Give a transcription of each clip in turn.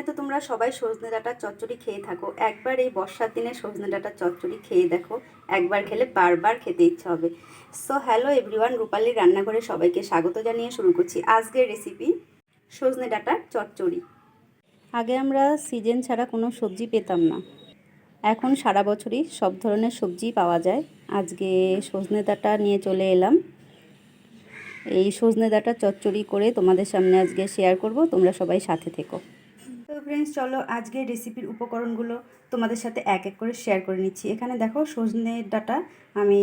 সিজনে তো তোমরা সবাই সজনে ডাঁটার চচ্চড়ি খেয়ে থাকো। একবার এই বর্ষার দিনে সজনে ডাঁটার চচ্চড়ি খেয়ে দেখো। একবার খেলে বারবার খেতে ইচ্ছা হবে। সো হ্যালো এভরিওয়ান রূপালীর রান্নাঘরে সবাইকে স্বাগত জানিয়ে শুরু করছি আজকের রেসিপি সজনে ডাঁটার চচ্চড়ি। আগে আমরা সিজন ছাড়া কোনো সবজি পেতাম না। এখন সারা বছরই সব ধরনের সবজি পাওয়া যায়। আজকে সজনে ডাঁটা নিয়ে চলে এলাম। এই সজনে ডাঁটা চচ্চড়ি করে তোমাদের সামনে আজকে শেয়ার করব। তোমরা সবাই সাথে থেকো। ফ্রেন্ডস চলো আজকের রেসিপির উপকরণগুলো তোমাদের সাথে এক এক করে শেয়ার করে নিচ্ছি। এখানে দেখো সজনে ডাটা আমি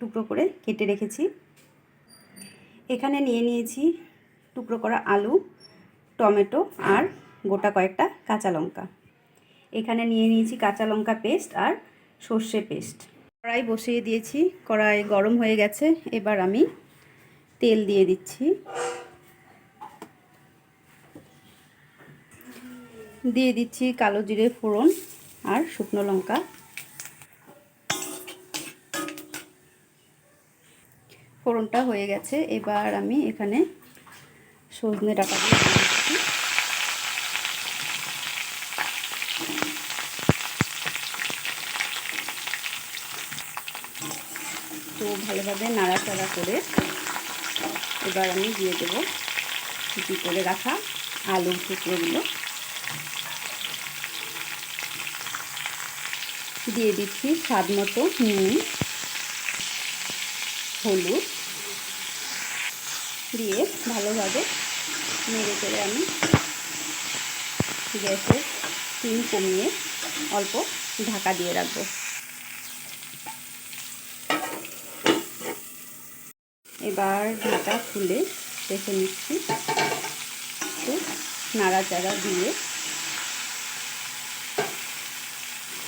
টুকরো করে কেটে রেখেছি। এখানে নিয়ে নিয়েছি টুকরো করা আলু, টমেটো আর গোটা কয়েকটা কাঁচা লঙ্কা। এখানে নিয়ে নিয়েছি কাঁচা লঙ্কা পেস্ট আর সর্ষে পেস্ট কড়াই বসিয়ে দিয়েছি, কড়াই গরম হয়ে গেছে। এবার আমি তেল দিয়ে দিচ্ছি। দিয়ে দিচ্ছি কালো জিরে ফোড়ন আর শুকনো লঙ্কা। ফোড়নটা হয়ে গেছে। এবার আমি এখানে সজনে ডাটা দিয়ে দিচ্ছি। তো ভালোভাবে নাড়াচাড়া করে এবার আমি দিয়ে দেবো কুচি করে রাখা? আলুর টুকরোগুলো। দিয়ে দিচ্ছি স্বাদ মতো নুন, হলুদ, দিয়ে ভালোভাবে নেড়ে করে আমি গ্যাসের স্টিম কমিয়ে অল্প ঢাকা দিয়ে রাখব। এবার ঢাকা খুলে দেখে নিচ্ছি। একটু নাড়াচাড়া দিয়ে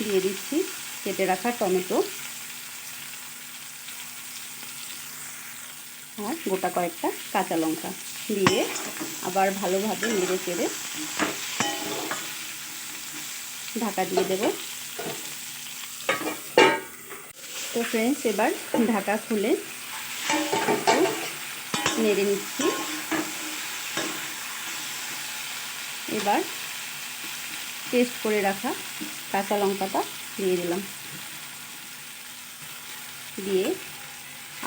দিয়ে দিচ্ছি, কেটে রাখা টমেটো। আর গোটা কয়েকটা কাঁচা লঙ্কা দিয়ে আবার ভালোভাবে নেড়ে চেড়ে ঢাকা দিয়ে দেব। তো ফ্রেন্ডস এবার ঢাকা খুলে নেড়ে নিচ্ছি। এবার পেস্ট করে রাখা কাঁচা লঙ্কাটা দিয়ে দিলাম। দিয়ে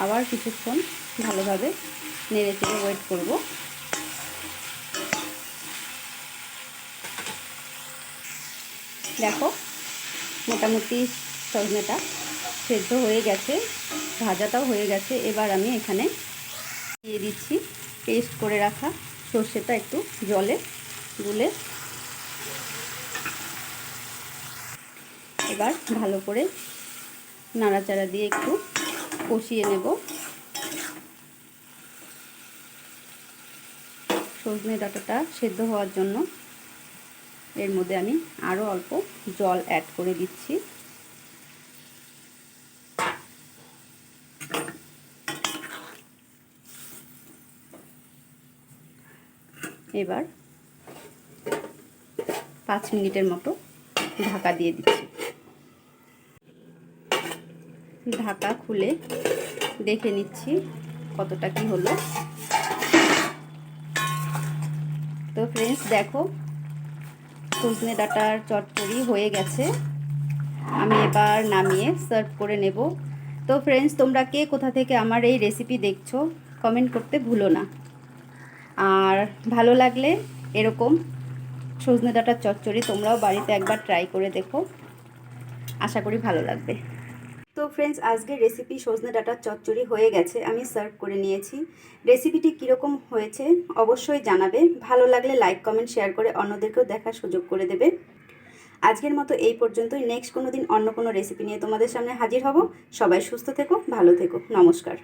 আবার কিছুক্ষণ ভালোভাবে নেড়ে চেড়ে ওয়েট করব। দেখো, মোটামুটি সজনেটা সেদ্ধ হয়ে গেছে, ভাজাটাও হয়ে গেছে। এবার আমি এখানে দিয়ে দিচ্ছি, পেস্ট করে রাখা সর্ষেটা একটু জলে গুলে এবার ভালো করে নাড়াচাড়া দিয়ে একটু কষিয়ে নেব। সজনে ডাঁটাটা সেদ্ধ হওয়ার জন্য এর মধ্যে আমি আরও অল্প জল অ্যাড করে দিচ্ছি। এবার পাঁচ মিনিটের মতো ঢাকা দিয়ে দিচ্ছি। ঢাকা খুলে দেখে নিচ্ছি কতটা কি হলো। তো ফ্রেন্ডস দেখো, সজনে ডাটার চটচড়ি হয়ে গেছে। আমি এবার নামিয়ে সার্ভ করে নেব। তো ফ্রেন্ডস তোমরা কে কোথা থেকে আমার এই রেসিপি দেখছ কমেন্ট করতে ভুলো না। আর ভালো লাগলে এরকম সজনে ডাটার চচ্চড়ি তোমরাও বাড়িতে একবার ট্রাই করে দেখো। আশা করি ভালো লাগবে। তো ফ্রেন্ডস আজকের রেসিপি সজনে ডাটার চচ্চড়ি হয়ে গেছে, আমি সার্ভ করে নিয়েছি। রেসিপিটি কীরকম হয়েছে অবশ্যই জানাবে। ভালো লাগলে লাইক কমেন্ট শেয়ার করে অন্যদেরকেও দেখার সুযোগ করে দেবে। আজকের মতো এই পর্যন্তই। নেক্সট কোনো দিন অন্য কোনো রেসিপি নিয়ে তোমাদের সামনে হাজির হব। সবাই সুস্থ থেকো, ভালো থেকো। নমস্কার।